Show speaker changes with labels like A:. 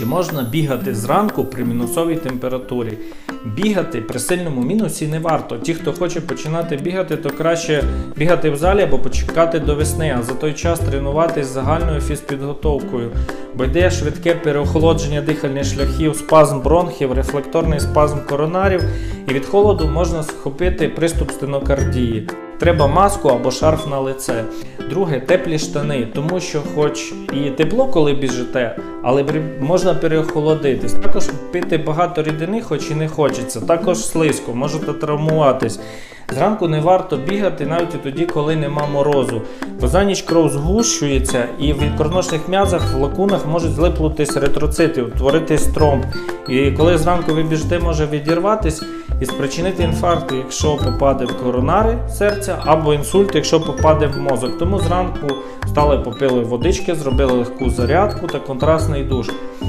A: Чи можна бігати зранку при мінусовій температурі? Бігати при сильному мінусі не варто. Ті, хто хоче починати бігати, то краще бігати в залі або почекати до весни, а за той час тренуватись загальною фізпідготовкою. Бо йде швидке переохолодження дихальних шляхів, спазм бронхів, рефлекторний спазм коронарів, і від холоду можна схопити приступ стенокардії. Треба маску або шарф на лице. Друге, теплі штани, тому що, хоч і тепло, коли біжите, але можна переохолодитись. Також пити багато рідини, хоч і не хочеться. Також слизько, можете травмуватись. Зранку не варто бігати навіть і тоді, коли нема морозу. Бо за ніч кров згущується, і в ікроножних м'язах в лакунах можуть злиплутись еритроцити, утворитись тромб. І коли зранку ви біжите, може відірватись і спричинити інфаркт, якщо попаде в коронари серця, або інсульт, якщо попаде в мозок. Тому зранку встали, попили водички, зробили легку зарядку та контрастний душ.